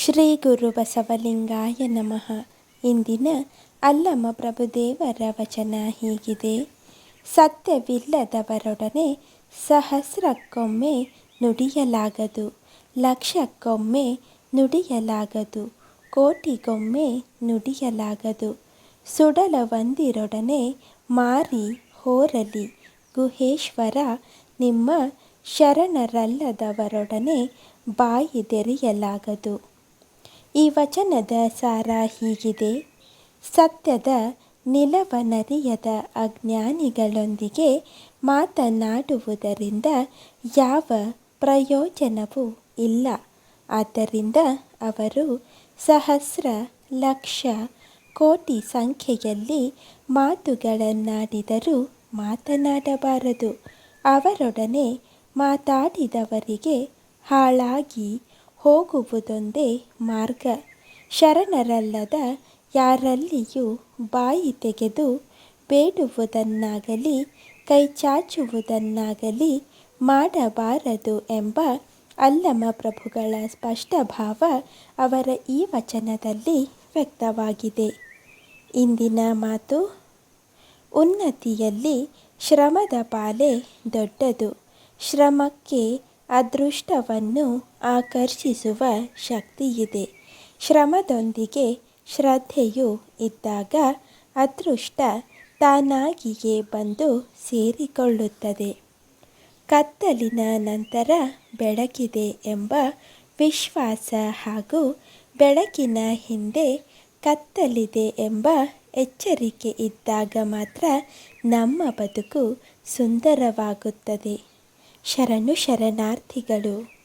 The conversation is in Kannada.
ಶ್ರೀ ಗುರು ಬಸವಲಿಂಗಾಯ ನಮಃ. ಇಂದಿನ ಅಲ್ಲಮ ಪ್ರಭುದೇವರ ವಚನ ಹೀಗಿದೆ. ಸತ್ಯವಿಲ್ಲದವರೊಡನೆ ಸಹಸ್ರಕ್ಕೊಮ್ಮೆ ನುಡಿಯಲಾಗದು. ಲಕ್ಷಕ್ಕೊಮ್ಮೆ ನುಡಿಯಲಾಗದು. ಕೋಟಿಗೊಮ್ಮೆ ನುಡಿಯಲಾಗದು. ಸುಡಲವಂದಿರೊಡನೆ ಮಾರಿ ಹೋರಲಿ. ಗುಹೇಶ್ವರ, ನಿಮ್ಮ ಶರಣರಲ್ಲದವರೊಡನೆ ಬಾಯಿದೆರೆಯಲಾಗದು. ಈ ವಚನದ ಸಾರ ಹೀಗಿದೆ. ಸತ್ಯದ ನಿಲವನರಿಯದ ಅಜ್ಞಾನಿಗಳೊಂದಿಗೆ ಮಾತನಾಡುವುದರಿಂದ ಯಾವ ಪ್ರಯೋಜನವೂ ಇಲ್ಲ. ಆದ್ದರಿಂದ ಅವರು ಸಹಸ್ರ ಲಕ್ಷ ಕೋಟಿ ಸಂಖ್ಯೆಯಲ್ಲಿ ಮಾತುಗಳನ್ನಾಡಿದರೂ ಮಾತನಾಡಬಾರದು. ಅವರೊಡನೆ ಮಾತಾಡಿದವರಿಗೆ ಹಾಳಾಗಿ ಹೋಗುವುದೊಂದೇ ಮಾರ್ಗ. ಶರಣರಲ್ಲದ ಯಾರಲ್ಲಿಯೂ ಬಾಯಿ ತೆಗೆದು ಬೇಡುವುದನ್ನಾಗಲಿ ಕೈಚಾಚುವುದನ್ನಾಗಲಿ ಮಾಡಬಾರದು ಎಂಬ ಅಲ್ಲಮ ಪ್ರಭುಗಳ ಸ್ಪಷ್ಟ ಭಾವ ಅವರ ಈ ವಚನದಲ್ಲಿ ವ್ಯಕ್ತವಾಗಿದೆ. ಇಂದಿನ ಮಾತು ಉನ್ನತಿಯಲ್ಲಿ ಶ್ರಮದ ಪಾಲೇ ದೊಡ್ಡದು. ಶ್ರಮಕ್ಕೆ ಅದೃಷ್ಟವನ್ನು ಆಕರ್ಷಿಸುವ ಶಕ್ತಿಯಿದೆ. ಶ್ರಮದೊಂದಿಗೆ ಶ್ರದ್ಧೆಯು ಇದ್ದಾಗ ಅದೃಷ್ಟ ತಾನಾಗಿಯೇ ಬಂದು ಸೇರಿಕೊಳ್ಳುತ್ತದೆ. ಕತ್ತಲಿನ ನಂತರ ಬೆಳಕಿದೆ ಎಂಬ ವಿಶ್ವಾಸ ಹಾಗೂ ಬೆಳಕಿನ ಹಿಂದೆ ಕತ್ತಲಿದೆ ಎಂಬ ಎಚ್ಚರಿಕೆ ಇದ್ದಾಗ ಮಾತ್ರ ನಮ್ಮ ಬದುಕು ಸುಂದರವಾಗುತ್ತದೆ. ಶರಣು ಶರಣಾರ್ಥಿಗಳು.